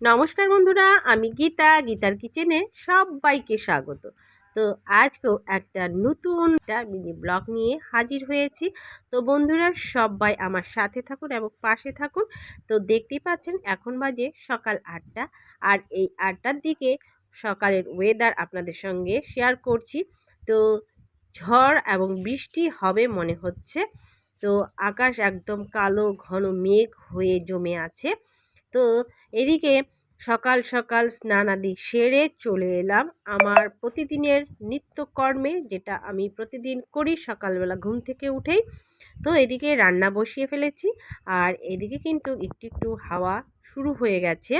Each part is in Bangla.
নমস্কার বন্ধুরা, আমি গীতা, গীতার কিচেনে সবাইকে স্বাগত। তো আজকেও একটা নতুন মিনি ব্লগ নিয়ে হাজির হয়েছি। তো বন্ধুরা, সবাই আমার সাথে থাকুন এবং পাশে থাকুন। তো দেখতেই পাচ্ছেন, এখন বাজে সকাল আটটা। আর এই আটটার দিকে সকালের ওয়েদার আপনাদের সঙ্গে শেয়ার করছি। তো ঝড় এবং বৃষ্টি হবে মনে হচ্ছে। তো আকাশ একদম কালো, ঘন মেঘ হয়ে জমে আছে। তো এদিকে সকাল সকাল স্নান আদি সেরে চলে এলাম আমার প্রতিদিনের নিত্যকর্মে, যেটা আমি প্রতিদিন করি সকালবেলা ঘুম থেকে উঠেই। তো এদিকে রান্না বসিয়ে ফেলেছি আর এদিকে কিন্তু একটু একটু হাওয়া শুরু হয়ে গেছে।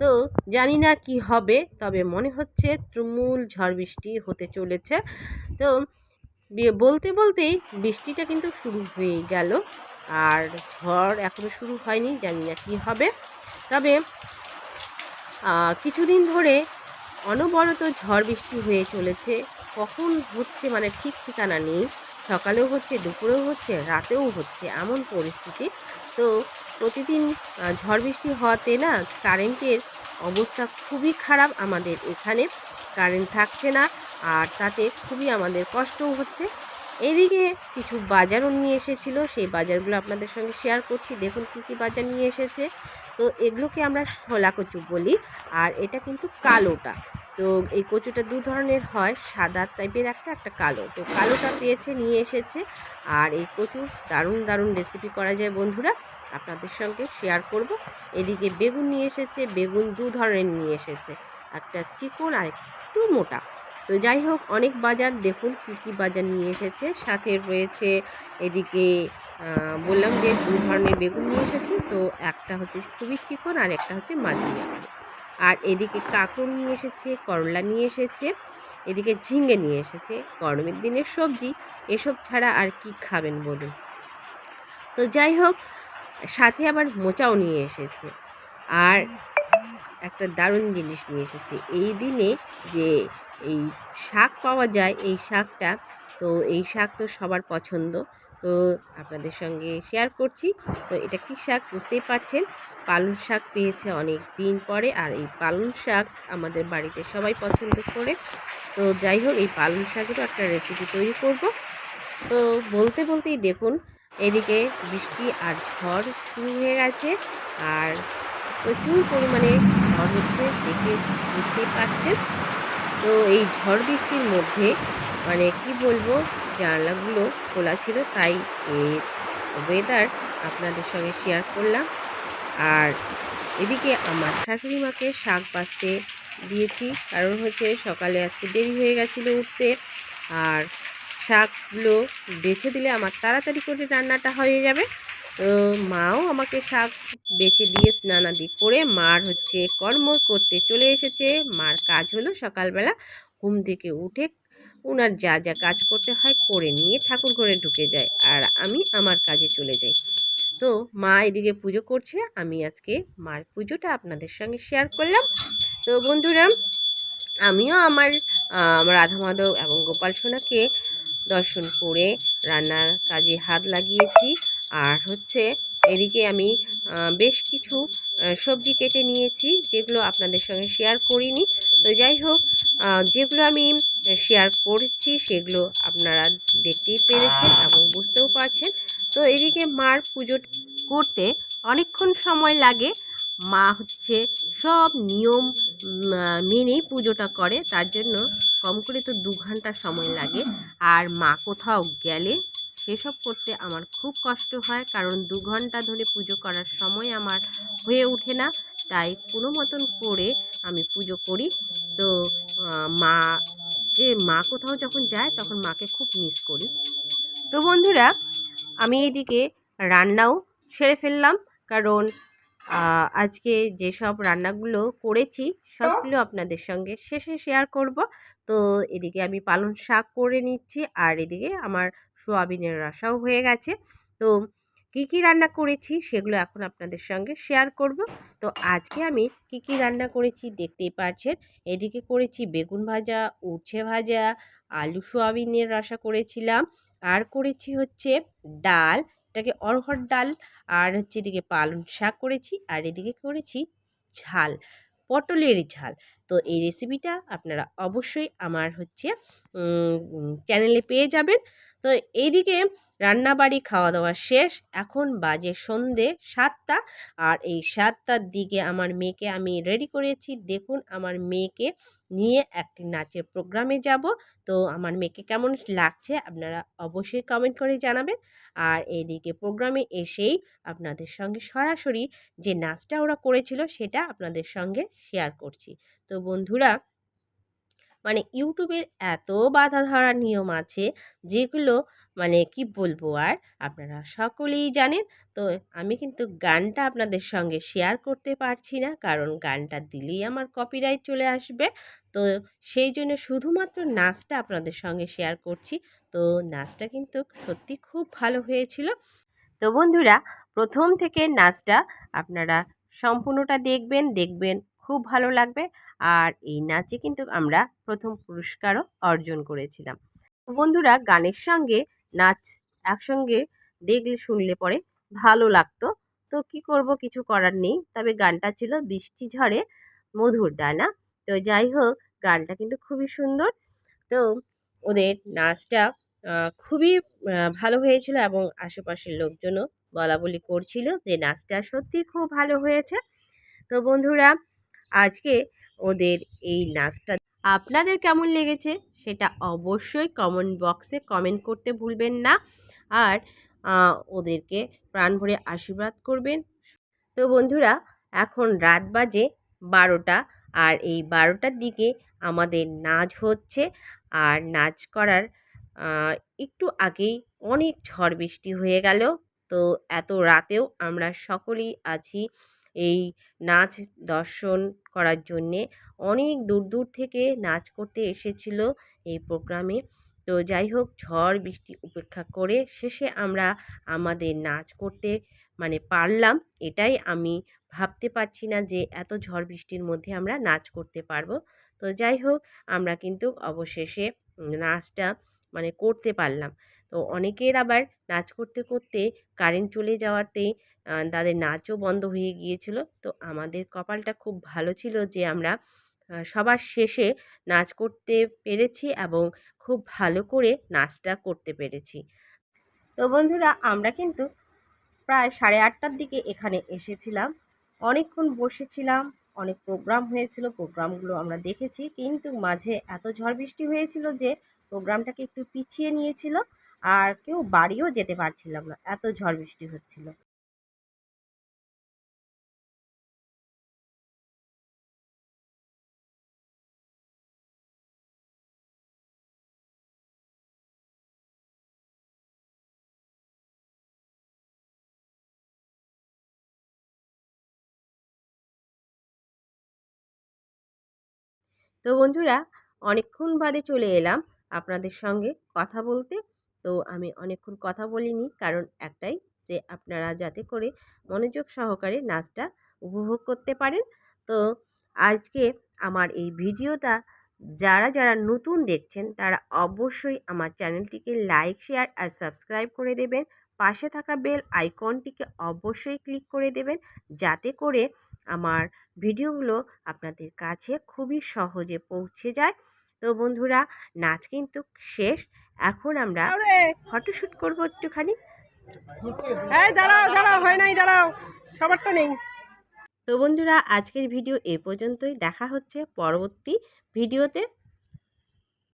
তো জানি না কি হবে, তবে মনে হচ্ছে তুমুল ঝড় বৃষ্টি হতে চলেছে। তো বলতে বলতেই বৃষ্টিটা কিন্তু শুরু হয়ে গেল। আর ঝড় এখনও শুরু হয়নি, জানি না কী হবে। তবে কিছুদিন ধরে অনবরত ঝড় বৃষ্টি হয়ে চলেছে। কখন হচ্ছে মানে ঠিক ঠিকানা নেই। সকালেও হচ্ছে, দুপুরেও হচ্ছে, রাতেও হচ্ছে এমন পরিস্থিতি। তো প্রতিদিন ঝড় বৃষ্টি হওয়াতে না কারেন্টের অবস্থা খুবই খারাপ আমাদের এখানে। কারেন্ট থাকছে না আর তাতে খুবই আমাদের কষ্টও হচ্ছে। এদিকে কিছু বাজারও নিয়ে এসেছিল। সেই বাজারগুলো আপনাদের সঙ্গে শেয়ার করছি। দেখুন কী কী বাজার নিয়ে এসেছে। তো এগুলোকে আমরা শোলা কচু বলি, আর এটা কিন্তু কালোটা। তো এই কচুটা দু ধরনের হয়, সাদা টাইপের একটা একটা কালো। তো কালোটা পেয়েছে, নিয়ে এসেছে। আর এই কচু দারুণ দারুণ রেসিপি করা যায় বন্ধুরা, আপনাদের সঙ্গে শেয়ার করব। এদিকে বেগুন নিয়ে এসেছে, বেগুন দু ধরনের নিয়ে এসেছে। একটা চিকন আর একটু মোটা। তো যাই হোক, অনেক বাজার দেখুন কী কী বাজার নিয়ে এসেছে। সাথে রয়েছে এদিকে বললাম যে দু ধরনের বেগুন নিয়ে এসেছি। তো একটা হচ্ছে খুবই চিকন আর একটা হচ্ছে মাঝারি আর এদিকে কাঁকড় নিয়ে এসেছে, করলা নিয়ে এসেছে, এদিকে ঝিঙে নিয়ে এসেছে, গরমের দিনের সবজি, এসব ছাড়া আর কি খাবেন বলুন? তো যাই হোক, সাথে আবার মোচাও নিয়ে এসেছে। আর একটা দারুণ জিনিস নিয়ে এসেছে। এই দিনে যে এই শাক পাওয়া যায়, এই শাকটা, তো এই শাক তো সবার পছন্দ। তো আপনাদের সঙ্গে শেয়ার করছি। তো এটা কী শাক বুঝতেই পারছেন? পালং শাক পেয়েছে অনেক দিন পরে আর এই পালং শাক আমাদের বাড়িতে সবাই পছন্দ করে। তো যাই হোক, এই পালং শাকেরও একটা রেসিপি তৈরি করব। তো বলতে বলতেই দেখুন, এদিকে বৃষ্টি আর ঝড় শুরু হয়ে গেছে আর প্রচুর পরিমাণে ঝড় হচ্ছে দেখে বুঝতেই পারছেন। তো এই ঝড় বৃষ্টির মধ্যে মানে কি বলব, জানলাগুলো খোলা ছিল, তাই এই ওয়েদার আপনাদের সঙ্গে শেয়ার করলাম। আর এদিকে আমার শাশুড়ি মাকে শাক বাঁচতে দিয়েছি, কারণ হচ্ছে সকালে আজকে দেরি হয়ে গেছিল উঠতে। আর শাকগুলো বেছে দিলে আমার তাড়াতাড়ি করে রান্নাটা হয়ে যাবে। তো মাও আমাকে শাক বেছে দিয়ে স্নানাদি করে মার হচ্ছে কর্ম করতে চলে এসেছে। মার কাজ হলো সকালবেলা ঘুম থেকে উঠে ওনার যা যা কাজ করতে হয় করে নিয়ে ঠাকুর ঘরে ঢুকে যায় আর আমি আমার কাজে চলে যাই। তো মা এদিকে পুজো করছে, আমি আজকে মার পুজোটা আপনাদের সঙ্গে শেয়ার করলাম। তো বন্ধুরা, আমিও আমার রাধা মাধব এবং গোপাল সোনাকে দর্শন করে রান্নার কাজে হাত লাগিয়েছি। আর হচ্ছে এদিকে আমি লাগে মা হচ্ছে সব নিয়ম মেনেই পুজোটা করে। তার জন্য কম করে তো দু ঘণ্টা সময় লাগে। আর মা কোথাও গেলে সেসব করতে আমার খুব কষ্ট হয়, কারণ দু ঘণ্টা ধরে পুজো করার সময় আমার হয়ে ওঠে না। তাই কোনো মতন করে আমি পুজো করি। তো মাকে মা কোথাও যখন যায় তখন মাকে খুব মিস করি। তো বন্ধুরা, আমি এদিকে রান্নাও সেরে ফেললাম, কারণ আজকে যেসব রান্নাগুলো করেছি, সবগুলো আপনাদের সঙ্গে শেষে শেয়ার করব। তো এদিকে আমি পালং শাক করে নিচ্ছি, আর এদিকে আমার সোয়াবিনের রসাও হয়ে গেছে। তো কী কী রান্না করেছি সেগুলো এখন আপনাদের সঙ্গে শেয়ার করব। তো আজকে আমি কী কী রান্না করেছি দেখতেই পাচ্ছেন। এদিকে করেছি বেগুন ভাজা, উচ্ছে ভাজা, আলু সোয়াবিনের রসা করেছিলাম। আর করেছি হচ্ছে ডাল, এটাকে অরহর ডাল আর হচ্ছে এদিকে পালং শাক করেছি আর এদিকে করেছি ঝাল, পটলের ঝাল। তো এই রেসিপিটা আপনারা অবশ্যই আমার হচ্ছে চ্যানেলে পেয়ে যাবেন। তো এইদিকে রান্নাবাড়ি খাওয়া দাওয়া শেষ। এখন বাজে সন্ধে সাতটা। আর এই সাতটার দিকে আমার মেয়েকে আমি রেডি করেছি। দেখুন, আমার মেয়েকে নিয়ে একটি নাচের প্রোগ্রামে যাব। তো আমার মেয়েকে কেমন লাগছে আপনারা অবশ্যই কমেন্ট করে জানাবেন। আর এদিকে প্রোগ্রামে এসেই আপনাদের সঙ্গে সরাসরি যে নাচটা ওরা করেছিল সেটা আপনাদের সঙ্গে শেয়ার করছি। তো বন্ধুরা মানে ইউটিউবের এত বাধা ধরার নিয়ম আছে, যেগুলো মানে কি বলব আর? আপনারা সকলেই জানেন। তো আমি কিন্তু গানটা আপনাদের সঙ্গে শেয়ার করতে পারছি না। কারণ গানটা দিলেই আমার কপিরাইট চলে আসবে। তো সেই জন্য শুধুমাত্র নাচটা আপনাদের সঙ্গে শেয়ার করছি। তো নাচটা কিন্তু সত্যি খুব ভালো হয়েছিল। তো বন্ধুরা, প্রথম থেকে নাচটা আপনারা সম্পূর্ণটা দেখবেন দেখবেন খুব ভালো লাগবে। আর এই নাচে কিন্তু আমরা প্রথম পুরস্কারও অর্জন করেছিলাম। বন্ধুরা, গানের সঙ্গে নাচ একসঙ্গে দেখলে শুনলে পরে ভালো লাগতো। তো কি করব কিছু করার নেই। তবে গানটা ছিল বৃষ্টি ঝড়ে মধুর ডানা তো যাই হোক, গানটা কিন্তু খুবই সুন্দর। তো ওদের নাচটা খুবই ভালো হয়েছিল এবং আশেপাশের লোকজনও বলা বলি করছিল যে নাচটা সত্যি খুব ভালো হয়েছে। তো বন্ধুরা, আজকে ওদের এই নাচটা আপনাদের কেমন লেগেছে সেটা অবশ্যই কমেন্ট বক্সে কমেন্ট করতে ভুলবেন না। আর ওদেরকে প্রাণ ভরে আশীর্বাদ করবেন। তো বন্ধুরা, এখন রাত বাজে বারোটা আর এই বারোটার দিকে আমাদের নাচ হচ্ছে। আর নাচ করার একটু আগেই অনেক ঝড় বৃষ্টি হয়ে গেল। তো এত রাতেও আমরা সকলেই আছি এই নাচ দর্শন করার জন্যে অনেক দূর দূর থেকে নাচ করতে এসেছিল এই প্রোগ্রামে। তো যাই হোক, ঝড় বৃষ্টি উপেক্ষা করে শেষে আমরা আমাদের নাচ করতে মানে পারলাম। এটাই আমি ভাবতে পারছি না যে এত ঝড় বৃষ্টির মধ্যে আমরা নাচ করতে পারব। তো যাই হোক, আমরা কিন্তু অবশেষে নাচটা মানে করতে পারলাম। তো অনেকের আবার নাচ করতে করতে কারেন্ট চলে যাওয়াতে তাদের নাচও বন্ধ হয়ে গিয়েছিল। তো আমাদের কপালটা খুব ভালো ছিল যে আমরা সবার শেষে নাচ করতে পেরেছি এবং খুব ভালো করে নাচটা করতে পেরেছি। তো বন্ধুরা, আমরা কিন্তু প্রায় সাড়ে আটটার দিকে এখানে এসেছিলাম। অনেকক্ষণ বসেছিলাম, অনেক প্রোগ্রাম হয়েছিল, প্রোগ্রামগুলো আমরা দেখেছি। কিন্তু মাঝে এত ঝড় বৃষ্টি হয়েছিল যে, প্রোগ্রামটাকে একটু পিছিয়ে নিয়েছিল। আর কেউ বাড়িও যেতে পারছিলাম না। এত ঝড় বৃষ্টি হচ্ছিল। তো বন্ধুরা, অনেকক্ষণ বাদে চলে এলাম আপনাদের সঙ্গে কথা বলতে। তো আমি অনেকক্ষণ কথা বলিনি। কারণ একটাই যে, আপনারা যাতে করে মনোযোগ সহকারে নাচটা উপভোগ করতে পারেন। তো আজকে আমার এই ভিডিওটা যারা যারা নতুন দেখছেন, তারা অবশ্যই আমার চ্যানেলটিকে লাইক, শেয়ার আর সাবস্ক্রাইব করে দেবেন। পাশে থাকা বেল আইকনটিকে অবশ্যই ক্লিক করে দেবেন। যাতে করে আমার ভিডিওগুলো আপনাদের কাছে খুবই সহজে পৌঁছে যায়। তো বন্ধুরা নাচ কিন্তু শেষ। এখন আমরা ফটোশ্যুট করব একটুখানি। এই দাঁড়াও দাঁড়াও হয় নাই দাঁড়াও। সবারটা নেই। তো বন্ধুরা আজকের ভিডিও এ পর্যন্তই। দেখা হচ্ছে পরবর্তী ভিডিওতে।